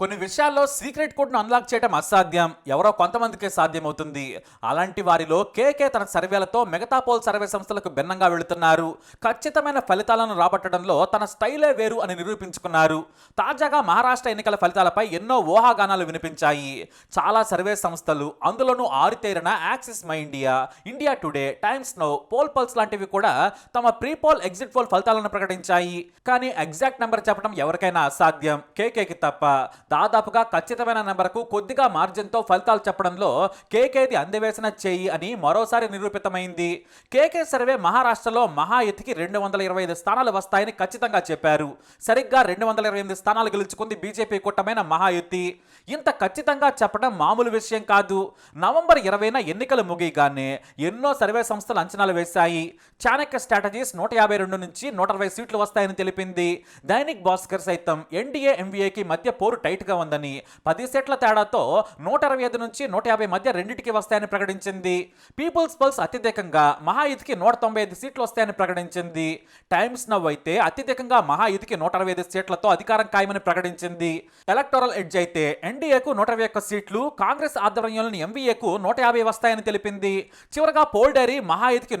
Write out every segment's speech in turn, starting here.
కొన్ని విషయాల్లో సీక్రెట్ కోడ్ను అన్లాక్ చేయడం అసాధ్యం. ఎవరో కొంతమందికే సాధ్యమవుతుంది. అలాంటి వారిలో కేకే తన సర్వేలతో మిగతా పోల్ సర్వే సంస్థలకు భిన్నంగా వెళుతున్నారు. ఖచ్చితమైన ఫలితాలను రాబట్టడంలో తన స్టైలే వేరు అని నిరూపించుకున్నారు. తాజాగా మహారాష్ట్ర ఎన్నికల ఫలితాలపై ఎన్నో ఊహాగానాలు వినిపించాయి. చాలా సర్వే సంస్థలు అందులోనూ ఆరితేరిన Axis My India India Today Times now poll pulse లాంటివి కూడా తమ ప్రీ పోల్ ఎగ్జిట్ పోల్ ఫలితాలను ప్రకటించాయి. కానీ ఎగ్జాక్ట్ నెంబర్ చెప్పడం ఎవరికైనా అసాధ్యం. కేకేకి తప్ప. దాదాపుగా ఖచ్చితమైన నెంబర్కు కొద్దిగా మార్జిన్తో ఫలితాలు చెప్పడంలో కేకేది అందవేసిన చేయి అని మరోసారి నిరూపితమైంది. కేకే సర్వే మహారాష్ట్రలో మహాయుతికి రెండు వందల ఇరవై ఐదు స్థానాలు వస్తాయని ఖచ్చితంగా చెప్పారు. సరిగ్గా రెండు వందల ఇరవై ఎనిమిది స్థానాలు గెలుచుకుంది బీజేపీ కూటమైన మహాయుతి ఇంత ఖచ్చితంగా చెప్పడం మామూలు విషయం కాదు. నవంబర్ ఇరవైన ఎన్నికలు ముగియగానే ఎన్నో సర్వే సంస్థలు అంచనాలు వేశాయి. చాణక్య స్ట్రాటజీస్ నూట యాభై రెండు నుంచి నూట అరవై సీట్లు వస్తాయని తెలిపింది. దైనిక్ భాస్కర్ సైతం ఎన్డీఏ ఎంవీఏకి మధ్య పోరు టైట్ టైట్గా ఉందని. పది సీట్ల తేడాతో నూట అరవై ఐదు నుంచి నూట యాభై మధ్య రెండింటికి వస్తాయని ప్రకటించింది. పీపుల్స్ పల్స్ అత్యధికంగా మహాయుతికి నూట తొంభై ఐదు సీట్లు వస్తాయని ప్రకటించింది. టైమ్స్ నవ్ అయితే అత్యధికంగా మహాయుతికి నూట అరవై ఐదు సీట్లతో అధికారం ఖాయమని ప్రకటించింది. ఎలక్టోరల్ ఎడ్జ్ అయితే ఎన్డీఏకు నూట ఇరవై ఒక్క సీట్లు కాంగ్రెస్ ఆధ్వర్యంలోని ఎంవీఏకు నూట యాభై వస్తాయని తెలిపింది. చివరగా పోల్ డైరీ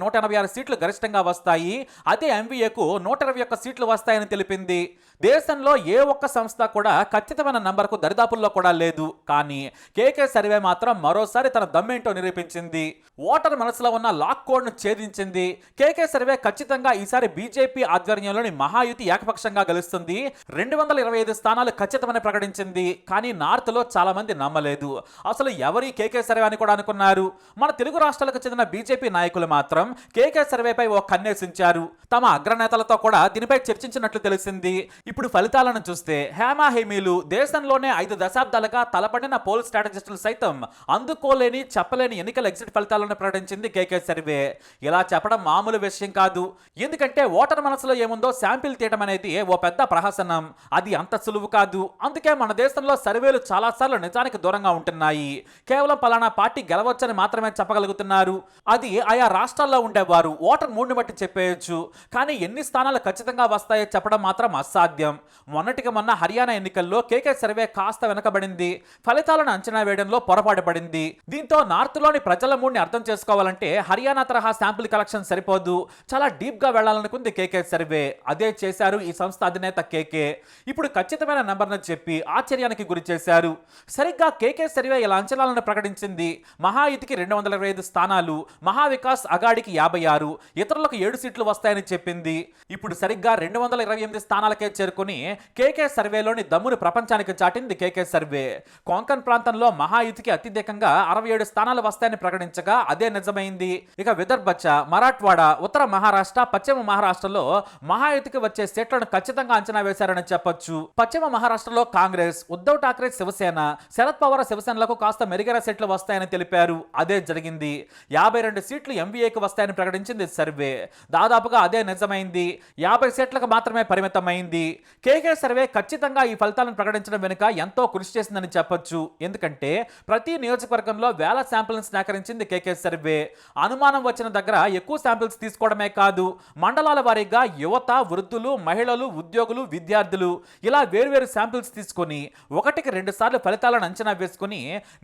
నూట ఎనభై ఆరు సీట్లు గరిష్టంగా వస్తాయి. అదే ఎంవీఏకు నూట ఇరవై ఒక్క సీట్లు వస్తాయని తెలిపింది. దేశంలో ఏ ఒక్క సంస్థ కూడా ఖచ్చితమైన నంబర్కు దరిదాపుల్లో కూడా లేదు. కానీ కేకే సర్వే మాత్రం మరోసారి తన దమ్మేంటో నిరూపించింది. ఓటర్ మనసులో ఉన్న లాక్ కోడ్ను ఛేదించింది. కేకే సర్వే ఖచ్చితంగా ఈసారి బీజేపీ ఆధ్వర్యంలోని మహాయుతి ఏకపక్షంగా గెలుస్తుంది. రెండు వందల ఇరవై ఐదు స్థానాలు ఖచ్చితమని ప్రకటించింది. కానీ నార్త్లో చాలా మంది నమ్మలేదు. అసలు ఎవరి కేకే సర్వే అని కూడా అనుకున్నారు? మన తెలుగు రాష్ట్రాలకు చెందిన బీజేపీ నాయకులు మాత్రం కేకే సర్వేపై ఓ కన్నేసించారు తమ అగ్రనేతలతో కూడా దీనిపై చర్చించినట్లు తెలిసింది. ఇప్పుడు ఫలితాలను చూస్తే హేమా హేమీలు దేశంలోనే ఐదు దశాబ్దాలుగా తలపడిన పోల్ స్ట్రాటజిస్టులు సైతం అందుకోలేని చెప్పలేని ఎన్నికల ఎగ్జిట్ ఫలితాలను ప్రకటించింది కేకే సర్వే. ఇలా చెప్పడం మామూలు విషయం కాదు. ఎందుకంటే ఓటర్ మనసులో ఏముందో శాంపిల్ తీయడం అనేది ఓ పెద్ద ప్రహసనం. అది అంత సులువు కాదు. అందుకే మన దేశంలో సర్వేలు చాలాసార్లు నిజానికి దూరంగా ఉంటున్నాయి. కేవలం పలానా పార్టీ గెలవచ్చని మాత్రమే చెప్పగలుగుతున్నారు. అది ఆయా రాష్ట్రాల్లో ఉండేవారు. ఓటర్ మూడ్ని బట్టి చెప్పేయచ్చు. కానీ ఎన్ని స్థానాలు ఖచ్చితంగా వస్తాయో చెప్పడం మాత్రం అసాధ్యం. మొన్నటికి మొన్న హర్యానా ఎన్నికల్లో కేకే సర్వే కాస్త వెనకబడింది. ఫలితాలను అంచనా వేయడంలో పొరపాటు పడింది. దీంతో నార్త్లోని ప్రజల మూడ్ని అర్థం చేసుకోవాలంటే హర్యానా తరహా శాంపుల్ కలెక్షన్ సరిపోదు. చాలా డీప్గా వెళ్ళాలనుకుంది కేకే సర్వే. అదే చేశారు ఈ సంస్థ అధినేత కేకే. ఇప్పుడు ఖచ్చితమైన నెంబర్ను చెప్పి ఆశ్చర్యానికి గురి చేశారు. సరిగ్గా కేకే సర్వే ఇలా అంచనాలను ప్రకటించింది. మహాయుతికి రెండు వందల ఇరవై ఐదు స్థానాలు మహావికాస్ అగాడికి యాభై ఆరు ఇతరులకు ఏడు సీట్లు వస్తాయని చెప్పింది. ఇప్పుడు సరిగ్గా రెండు వందల ఇరవై ఎనిమిది స్థానాలకే చేరుకుని కేకే సర్వేలోని దమ్మును ప్రపంచానికి చాటింది కేకే సర్వే. కొంకన్ ప్రాంతంలో మహాయుతికి అత్యధికంగా అరవై ఏడు స్థానాలు వస్తాయని ప్రకటించగా అదే నిజమైంది. ఇక విదర్భచ్చ మరాఠ్వాడ ఉత్తర మహారాష్ట్ర పశ్చిమ మహారాష్ట్రలో మహాయుతికి వచ్చే సీట్లను ఖచ్చితంగా అంచనా వేశారని చెప్పొచ్చు. పశ్చిమ మహారాష్ట్రలో కాంగ్రెస్ ఉద్దవ్ ఠాక్రే శివసేన శరద్ పవార్ శివసేనలకు కాస్త మెరుగైన సీట్లు వస్తాయని తెలిపారు. అదే జరిగింది. యాభై రెండు సీట్లు ఎంవీఏకి వస్తాయని ప్రకటించింది సర్వే. దాదాపుగా అదే నిజమైంది. యాభై సీట్లకు మాత్రమే పరిమితమైంది. కేకే సర్వే ఖచ్చితంగా ఈ ఫలితాలను ప్రకటించడం వెనుక ఎంతో కృషి చేసిందని చెప్పొచ్చు. ఎందుకంటే ప్రతి నియోజకవర్గంలో వేల శాంపిల్ని సేకరించింది కేకే సర్వే. అనుమానం వచ్చిన దగ్గర ఎక్కువ శాంపిల్స్ తీసుకోవడమే కాదు మండలాల వారీగా యువత వృద్ధులు మహిళలు ఉద్యోగులు విద్యార్థులు ఇలా వేర్వేరు శాంపిల్స్ తీసుకొని ఒకటికి రెండు సార్లు ఫలితాలను అంచనా వేసుకుని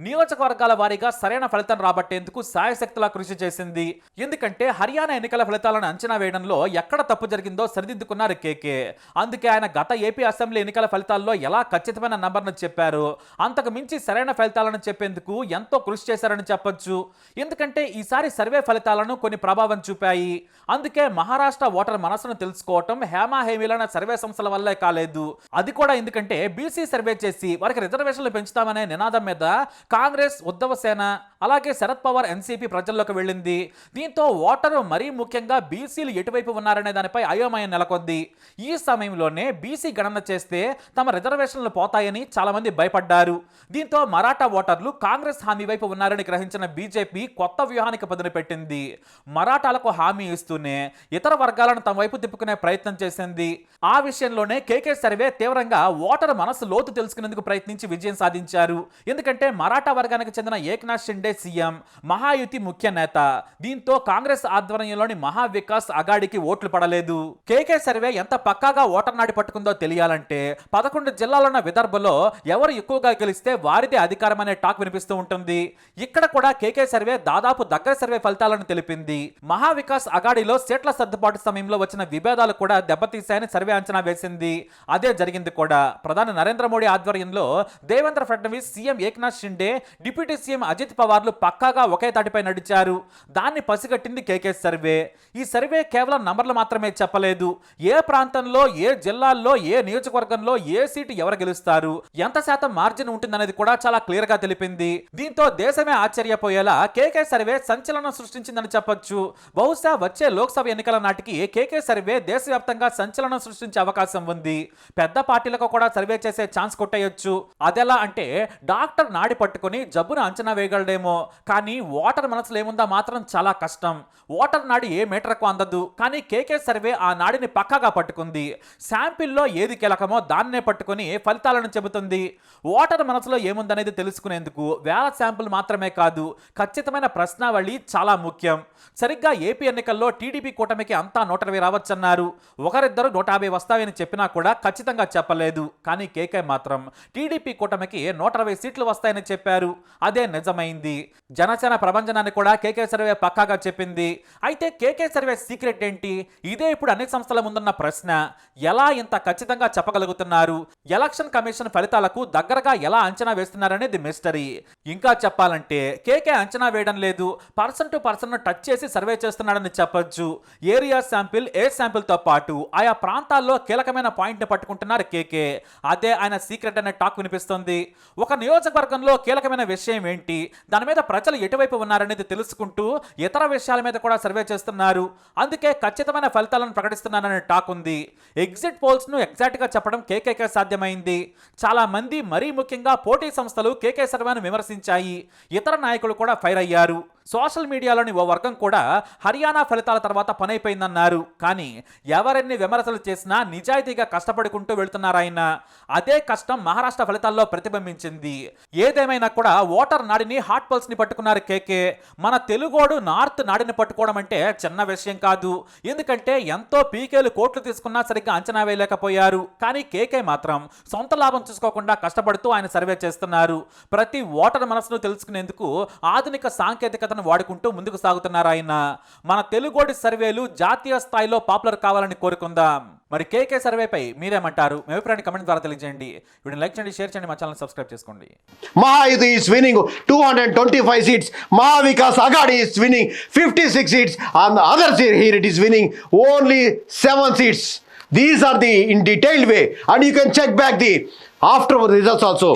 నియోజకవర్గాల వారీగా సరైన ఫలితం రాబట్టేందుకు సాయశక్తులా కృషి చేసింది. ఎందుకంటే హర్యానా ఎన్నికల ఫలితాలను అంచనా వేయడంలో ఎక్కడ తప్పు జరిగిందో సరిదిద్దుకున్నారు కేకే. అందుకే ఆయన గత ఏపీ అసెంబ్లీ ఎన్నికల ఫలితాల్లో ఎలా ఖచ్చితమైన నంబర్ను చెప్పారు? అంతకు మించి సరైన ఫలితాలను చెప్పేందుకు ఎంతో కృషి చేశారని చెప్పొచ్చు. ఎందుకంటే ఈసారి సర్వే ఫలితాలను కొన్ని ప్రభావం చూపాయి. అందుకే మహారాష్ట్ర ఓటర్ మనసును తెలుసుకోవటం హేమాహేమీలైన సర్వే సంస్థల వల్లే కాలేదు. అది కూడా ఎందుకంటే బీసీ సర్వే చేసి వారికి రిజర్వేషన్లు పెంచుతామనే నినాదం మీద కాంగ్రెస్ ఉద్ధవ సేన అలాగే శరద్ పవార్ ఎన్సీపీ ప్రజల్లోకి వెళ్ళింది. దీంతో ఓటరు మరీ ముఖ్యంగా బీసీలు ఎటువైపు ఉన్నారనే దానిపై అయోమయం నెలకొంది. ఈ సమయంలోనే బీసీ గణన చేస్తే తమ రిజర్వేషన్లు పోతాయని చాలా మంది భయపడ్డారు. దీంతో మరాఠా ఓటర్లు కాంగ్రెస్ హామీ వైపు ఉన్నారని గ్రహించిన బీజేపీ కొత్త వ్యూహానికి పదును పెట్టింది. మరాఠాలకు హామీ ఇస్తూనే ఇతర వర్గాలను తమ వైపు తిప్పుకునే ప్రయత్నం చేసింది. ఆ విషయంలోనే కేకే సర్వే తీవ్రంగా ఓటర్ మనసు లోతు తెలుసుకునేందుకు ప్రయత్నించి విజయం సాధించారు. ఎందుకంటే మరాఠా వర్గానికి చెందిన ఏక్నాథ్ షిండే సీఎం మహాయుతి ముఖ్య నేత. దీంతో కాంగ్రెస్ ఆధ్వర్యంలోని మహావికాస్ అగాడికి ఓట్లు పడలేదు. కేకే సర్వే ఎంత పక్కాగా ఓటర్ నాడి పట్టుకుందో తెలియాలంటే పదకొండు జిల్లాలున్న సందర్భంలో ఎవరు ఎక్కువగా గెలిస్తే వారిదే అధికారం అనే టాక్ వినిపిస్తూ ఉంటుంది. ఇక్కడ కూడా కేకే సర్వే దాదాపు దగ్గర సర్వే ఫలితాలను తెలిపింది. మహావికాస్ అగాడిలో సీట్ల సర్దుబాటు సమయంలో వచ్చిన విభేదాలు కూడా దెబ్బతీశాయని సర్వే అంచనా వేసింది. అదే జరిగింది కూడా. ప్రధాని నరేంద్ర మోడీ ఆధ్వర్యంలో Devendra Fadnavis CM Eknath Shinde deputy CM Ajit పవార్లు పక్కాగా ఒకే తాటిపై నడిచారు. దాన్ని పసిగట్టింది కేకే సర్వే. ఈ సర్వే కేవలం నంబర్లు మాత్రమే చెప్పలేదు. ఏ ప్రాంతంలో ఏ జిల్లాల్లో ఏ నియోజకవర్గంలో ఏ సీటు ఎవరు గెలుస్తారు? ఎంత శాతం మార్జిన్ ఉంటుందనేది కూడా చాలా క్లియర్గా తెలిపింది. దీంతో దేశమే ఆశ్చర్యపోయేలా కేకే సర్వే సంచలనం సృష్టించిందని చెప్పొచ్చు. బహుశా వచ్చే లోక్సభ ఎన్నికల నాటికి కేకే సర్వే దేశవ్యాప్తంగా సంచలనం సృష్టించే అవకాశం ఉంది. పెద్ద పార్టీలకు కూడా సర్వే చేసే ఛాన్స్ కొట్టేయొచ్చు. అదెలా అంటే డాక్టర్ నాడి పట్టుకొని జబ్బును అంచనా వేయగలడేమో. కానీ ఓటర్ మనసులో ఏముందా మాత్రం చాలా కష్టం. ఓటర్ నాడి ఏ మీటర్కు అందదు. కానీ కేకే సర్వే ఆ నాడిని పక్కగా పట్టుకుంది. శాంపిల్లో ఏది కీలకమో దాన్నే పట్టుకొని ఫలితాలను చెబుతుంది. ఓటర్ మనసులో ఏముందనేది తెలుసుకునేందుకు వేల శాంపుల్ మాత్రమే కాదు ఖచ్చితమైన ప్రశ్నావళి చాలా ముఖ్యం. సరిగ్గా ఏపీ ఎన్నికల్లో టీడీపీ కూటమికి అంతా నూట ఇరవై రావచ్చన్నారు. ఒకరిద్దరు నూట యాభై వస్తాయని చెప్పినా కూడా ఖచ్చితంగా చెప్పలేదు. కానీ కేకే మాత్రం టీడీపీ కూటమికి నూట అరవై సీట్లు వస్తాయని చెప్పారు. అదే నిజమైంది. జనసేన ప్రభంజనాన్ని కూడా కేకే సర్వే పక్కాగా చెప్పింది. అయితే కేకే సర్వే సీక్రెట్ ఏంటి? ఇదే ఇప్పుడు అన్ని సంస్థల ముందున్న ప్రశ్న. ఎలా ఇంత ఖచ్చితంగా చెప్పగలుగుతున్నారు? ఎలక్షన్ కమిషన్ ఫలితాలకు దగ్గరగా ఎలా అంచనా వేస్తున్నారనేది మిస్టరీ ఇంకా చెప్పాలంటే కేకే అంచనా వేయడం లేదు. పర్సన్ టు పర్సన్ టచ్ చేసి సర్వే చేస్తున్నాడని చెప్పొచ్చు. ఏరియా శాంపిల్ ఏ శాంపిల్తో పాటు ఆయా ప్రాంతాల్లో కీలకమైన పాయింట్ని పట్టుకుంటున్నారు కేకే. అదే ఆయన సీక్రెట్ అనే టాక్ వినిపిస్తుంది. ఒక నియోజకవర్గంలో కీలకమైన విషయం ఏంటి? దాని మీద ప్రజలు ఎటువైపు ఉన్నారనేది తెలుసుకుంటూ ఇతర విషయాల మీద కూడా సర్వే చేస్తున్నారు. అందుకే ఖచ్చితమైన ఫలితాలను ప్రకటిస్తున్నారనే టాక్ ఉంది. ఎగ్జిట్ పోల్స్ను ఎగ్జాక్ట్గా చెప్పడం కేకేకే సాధ్యమైంది. చాలా మంది మరీ ముఖ్యంగా పోటీ సంస్థలు కేకే శర్మను విమర్శించాయి. ఇతర నాయకులు కూడా ఫైర్ అయ్యారు. సోషల్ మీడియాలోని ఓ వర్గం కూడా హర్యానా ఫలితాల తర్వాత పనైపోయిందన్నారు. కానీ ఎవరెన్ని విమర్శలు చేసినా నిజాయితీగా కష్టపడుకుంటూ వెళ్తున్నారు ఆయన. అదే కష్టం మహారాష్ట్ర ఫలితాల్లో ప్రతిబింబించింది. ఏదేమైనా కూడా ఓటర్ నాడిని హాట్ పల్స్ని పట్టుకున్నారు కేకే. మన తెలుగోడు నార్త్ నాడిని పట్టుకోవడం అంటే చిన్న విషయం కాదు. ఎందుకంటే ఎంతో పీకేలు కోట్లు తీసుకున్నా సరిగ్గా అంచనా వేయలేకపోయారు. కానీ కేకే మాత్రం సొంత లాభం చూసుకోకుండా కష్టపడుతూ ఆయన సర్వే చేస్తున్నారు. ప్రతి ఓటర్ మనసును తెలుసుకునేందుకు ఆధునిక సాంకేతికత భాషను వాడుకుంటూ ముందుకు సాగుతున్నారు ఆయన. మన తెలుగోడి సర్వేలు జాతీయ స్థాయిలో పాపులర్ కావాలని కోరుకుందాం. మరి కేకే సర్వేపై మీరేమంటారు? మీ అభిప్రాయం కమెంట్ ద్వారా తెలియజేయండి. వీడిని లైక్ చేయండి షేర్ చేయండి మా ఛానల్ సబ్స్క్రైబ్ చేసుకోండి. Mahayuti is winning two hundred twenty five seats Maha Vikas Aghadi is winning fifty six seats and other seat here it is winning only seven seats. These are the in detailed way and you can check back the after results also